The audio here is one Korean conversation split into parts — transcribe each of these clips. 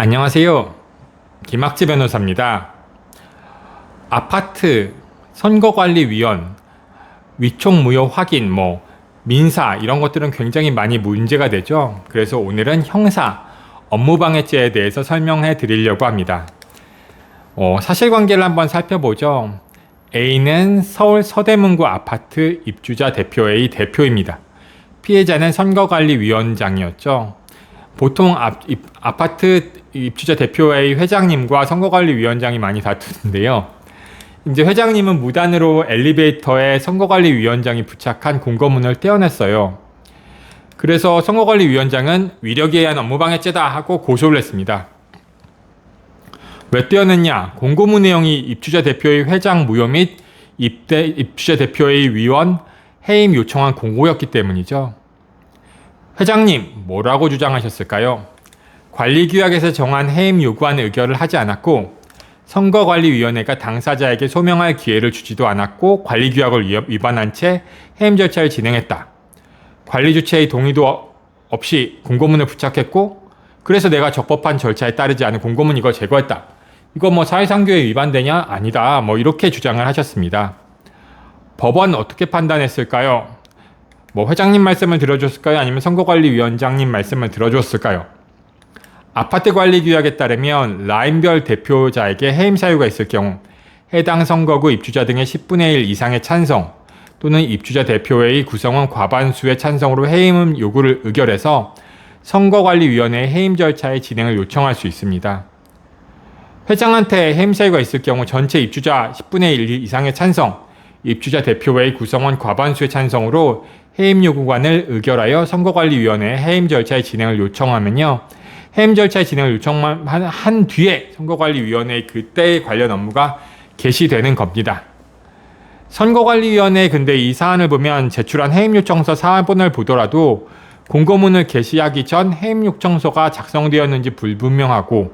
안녕하세요. 김학지 변호사입니다. 아파트 선거관리위원 위촉 무효 확인 뭐 민사 이런 것들은 굉장히 많이 문제가 되죠. 그래서 오늘은 형사 업무방해죄에 대해서 설명해 드리려고 합니다. 어, 사실관계를 한번 살펴보죠. A는 서울 서대문구 아파트 입주자 대표의 대표입니다. 피해자는 선거관리위원장이었죠. 보통 아, 입, 아파트 입주자 대표의 회장님과 선거관리위원장이 많이 다투는데요. 이제 회장님은 무단으로 엘리베이터에 선거관리위원장이 부착한 공고문을 떼어냈어요. 그래서 선거관리위원장은 위력에 의한 업무방해죄다 하고 고소를 했습니다. 왜 떼어냈냐? 공고문 내용이 입주자 대표의 회장 무효 및 입대, 입주자 대표의 위원 해임 요청한 공고였기 때문이죠. 회장님, 뭐라고 주장하셨을까요? 관리규약에서 정한 해임 요구안 의결을 하지 않았고, 선거관리위원회가 당사자에게 소명할 기회를 주지도 않았고, 관리규약을 위반한 채 해임 절차를 진행했다. 관리 주체의 동의도 없이 공고문을 부착했고, 그래서 내가 적법한 절차에 따르지 않은 공고문 이걸 제거했다. 이거 뭐 사회상규에 위반되냐? 아니다. 뭐 이렇게 주장을 하셨습니다. 법원 어떻게 판단했을까요? 뭐 회장님 말씀을 들어줬을까요? 아니면 선거관리위원장님 말씀을 들어줬을까요? 아파트 관리 규약에 따르면 라인별 대표자에게 해임 사유가 있을 경우 해당 선거구 입주자 등의 10분의 1 이상의 찬성 또는 입주자 대표회의 구성원 과반수의 찬성으로 해임 요구를 의결해서 선거관리위원회의 해임 절차의 진행을 요청할 수 있습니다. 회장한테 해임 사유가 있을 경우 전체 입주자 10분의 1 이상의 찬성, 입주자 대표회의 구성원 과반수의 찬성으로 해임 요구관을 의결하여 선거관리위원회에 해임 절차의 진행을 요청하면요. 해임 절차의 진행을 요청한 한 뒤에 선거관리위원회의 그때의 관련 업무가 개시되는 겁니다. 선거관리위원회 근데 이 사안을 보면 제출한 해임 요청서 사본을 보더라도 공고문을 개시하기 전 해임 요청서가 작성되었는지 불분명하고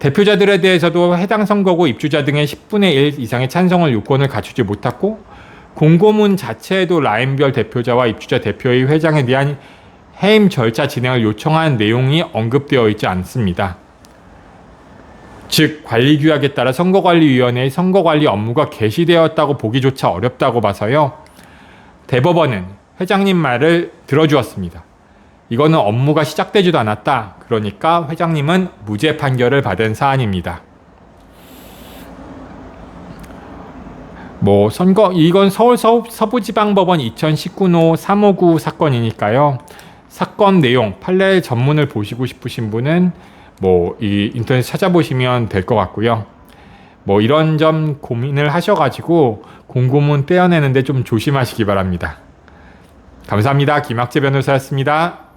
대표자들에 대해서도 해당 선거구 입주자 등의 10분의 1 이상의 찬성을 요건을 갖추지 못했고 공고문 자체에도 라인별 대표자와 입주자 대표의 회장에 대한 해임 절차 진행을 요청한 내용이 언급되어 있지 않습니다. 즉 관리 규약에 따라 선거관리위원회의 선거관리 업무가 개시되었다고 보기조차 어렵다고 봐서요. 대법원은 회장님 말을 들어주었습니다. 이거는 업무가 시작되지도 않았다. 그러니까 회장님은 무죄 판결을 받은 사안입니다. 뭐 선거 이건 서울 서부 지방법원 2019호 359 사건이니까요. 사건 내용 판례 전문을 보시고 싶으신 분은 뭐 이 인터넷 찾아보시면 될 것 같고요. 뭐 이런 점 고민을 하셔가지고 공고문 떼어내는데 좀 조심하시기 바랍니다. 감사합니다. 김학재 변호사였습니다.